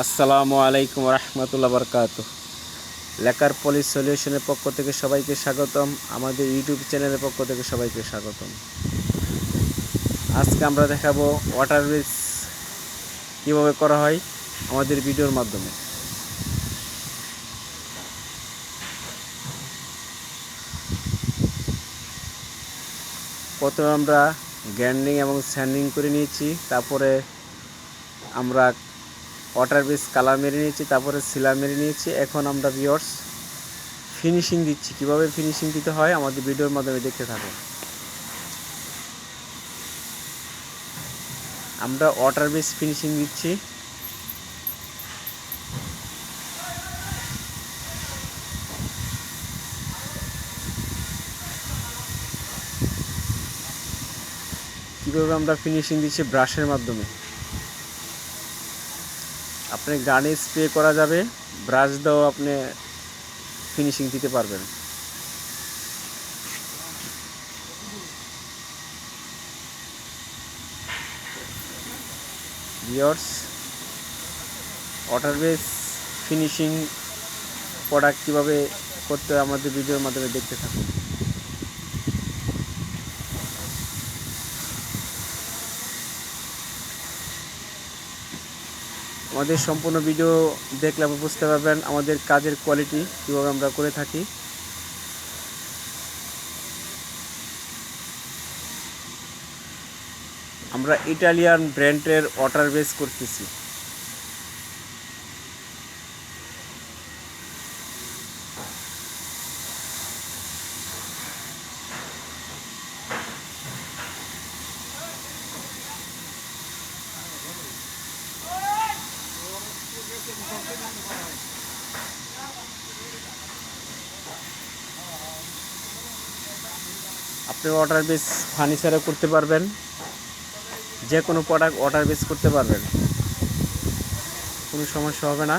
আসসালামু আলাইকুম রহমতুল্লাহ বরকাত লেকার পলিস সলিউশনের পক্ষ থেকে সবাইকে স্বাগতম। আমাদের ইউটিউব চ্যানেলের পক্ষ থেকে সবাইকে স্বাগতম। আজকে আমরা দেখাবো ওয়াটার ব্রিজ কীভাবে করা হয় আমাদের ভিডিওর মাধ্যমে। প্রথমে আমরা গ্যান্ডিং এবং স্যান্ডিং করে নিয়েছি, তারপরে আমরা ওয়াটার বেস কালার মেরে নিয়েছি, তারপরে সিলা মেরে নিয়েছি। এখন আমরা ভিওর্স ফিনিশিং দিচ্ছি। কীভাবে ফিনিশিং দিতে হয় আমাদের ভিডিওর মাধ্যমে দেখতে থাকুন। আমরা ওয়াটার বেস ফিনিশিং দিচ্ছি। কীভাবে আমরা ফিনিশিং দিচ্ছি ব্রাশের মাধ্যমে? আপনি গানে স্প্রে করা যাবে ব্রাশ দিয়েও আপনি ফিনিশিং দিতে পারবেন। ভিওর্স ওয়াটার বেস ফিনিশিং প্রোডাক্ট কীভাবে করতে আমাদের ভিডিওর মাধ্যমে দেখতে থাকুন। আমাদের সম্পূর্ণ ভিডিও দেখলে আপনি বুঝতে পারবেন আমাদের কাজের কোয়ালিটি কীভাবে আমরা করে থাকি। আমরা ইটালিয়ান ব্র্যান্ডের ওয়াটার বেস করতেছি। আপনি ওয়াটার বেস ফার্নিচারও করতে পারবেন। যে কোনো প্রোডাক্ট ওয়াটার বেস করতে পারবেন। কোনো সমস্যা হবে না।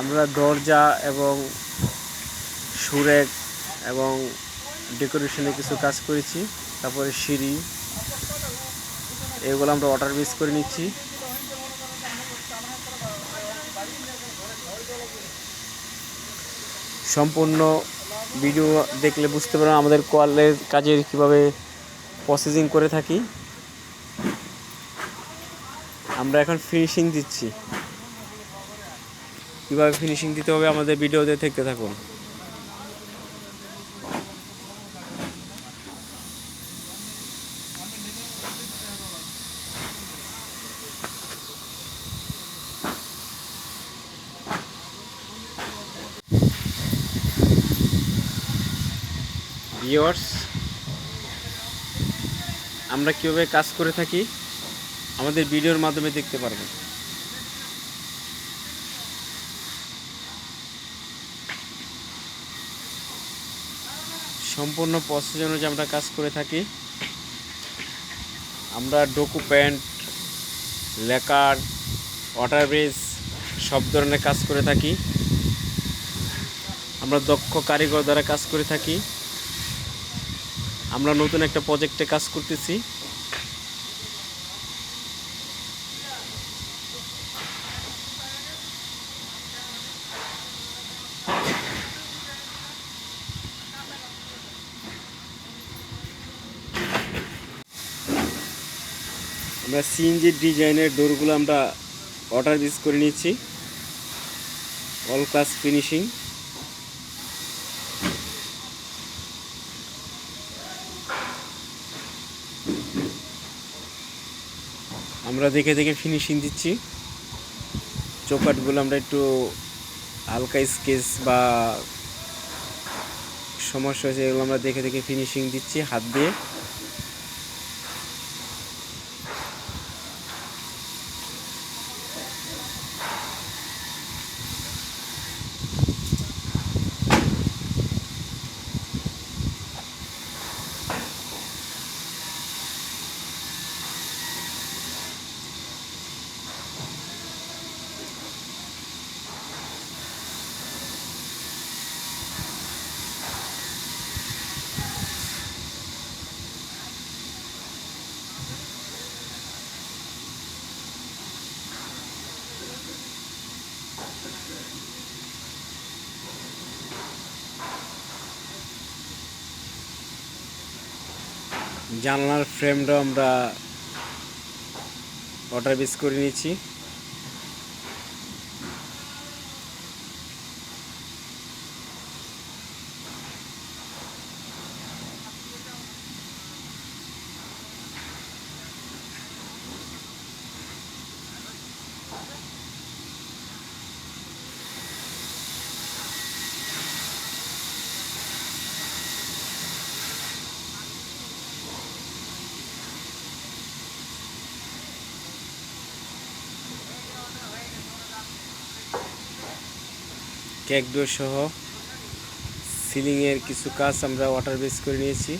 আমরা দরজা এবং সুরেক এবং ডেকোরেশনে কিছু কাজ করেছি। তারপরে সিঁড়ি, এগুলো আমরা ওয়াটার বেস করে নিচ্ছি। সম্পূর্ণ ভিডিও দেখলে বুঝতে পারবেন আমাদের কলের কাজের কীভাবে প্রসেসিং করে থাকি। আমরা এখন ফিনিশিং দিচ্ছি। কীভাবে ফিনিশিং দিতে হবে আমাদের ভিডিওতে দেখতে থাকুন। ভিওর্স আমরা কীভাবে কাজ করে থাকি, আমাদের ভিডিওর মাধ্যমে দেখতে পারবেন। সম্পূর্ণ প্রসেস অনুযায়ী আমরা কাজ করে থাকি, আমরা Duco paint lacquer water bridge সব ধরনের কাজ করে থাকি। আমরা দক্ষ কারিগর দ্বারা কাজ করে থাকি। আমরা নতুন একটা প্রজেক্টে কাজ করতেছি। আমরা সিএনজি ডিজাইনের ডোরগুলো আমরা অর্ডার দিস করে নিয়েছি। অল ক্লাস ফিনিশিং আমরা দেখে দেখে ফিনিশিং দিচ্ছি। চৌকাটগুলো আমরা একটু হালকা স্কেচ বা সমস্যা হয়েছে, এগুলো আমরা দেখে দেখে ফিনিশিং দিচ্ছি হাত দিয়ে। জানলার ফ্রেমটাও আমরা ওয়াটার বেস করে নিয়েছি। কেক ডোর সহ সিলিংয়ের কিছু কাজ আমরা ওয়াটার বেস করে নিয়েছি।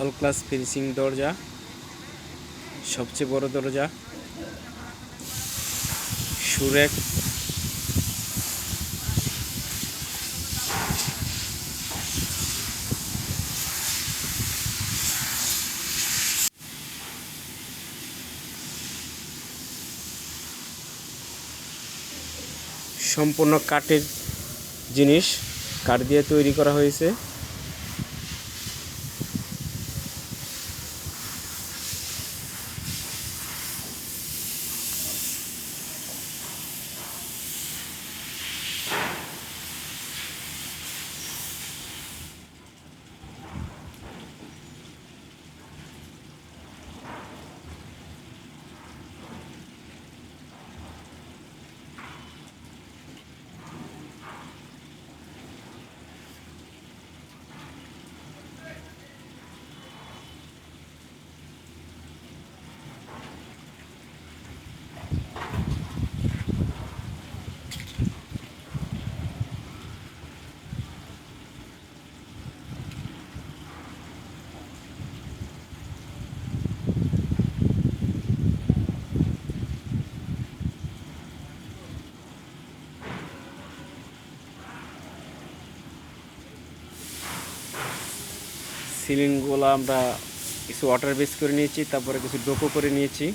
অল ক্লাস ফিনিশিং দরজা, সবচেয়ে বড় দরজা, সুরেক সম্পূর্ণ কাঠের জিনিস কাঠ দিয়ে তৈরি করা হয়েছে। সিলিংগুলো আমরা কিছু ওয়াটার বেস করে নিয়েছি তারপরে কিছু ডোকো করে নিয়েছি।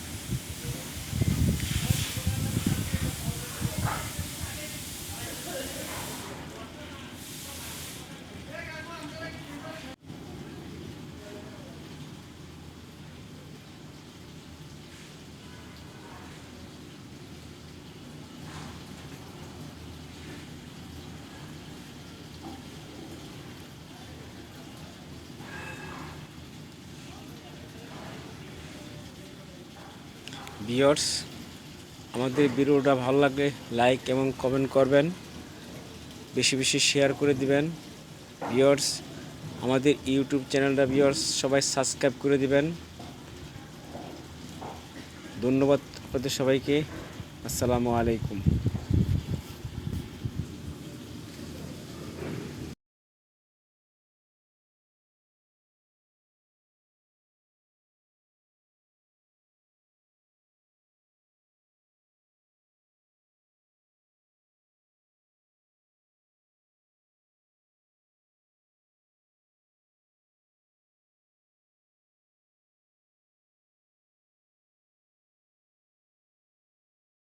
ভিওর্স আমাদের ভিডিওটা ভালো লাগলে লাইক এবং কমেন্ট করবেন। বেশি বেশি শেয়ার করে দিবেন। ভিওর্স আমাদের ইউটিউব চ্যানেলটা ভিওর্স সবাই সাবস্ক্রাইব করে দিবেন। ধন্যবাদ আপনাদের সবাইকে। আসসালামু আলাইকুম।